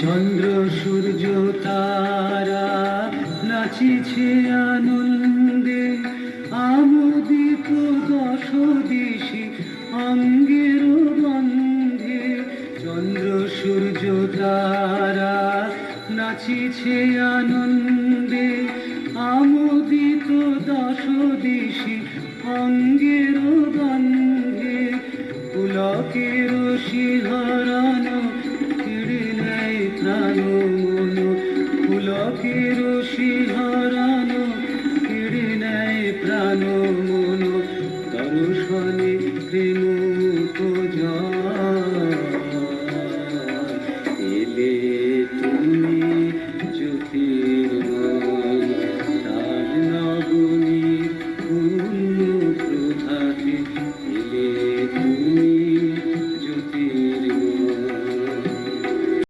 চন্দ্র, সূর্য, তারা নাচিছে আনন্দে। আমোদিত দশ দিশি অঙ্গের গন্ধে। চন্দ্র, সূর্য, তারা নাচিছে আনন্দে। আমোদিত দশ দিশি অঙ্গের গন্ধে। পুলকের চোখের রশি ঝরানো কেড়ে নেয় প্রাণ মন। দর্শনে প্রেম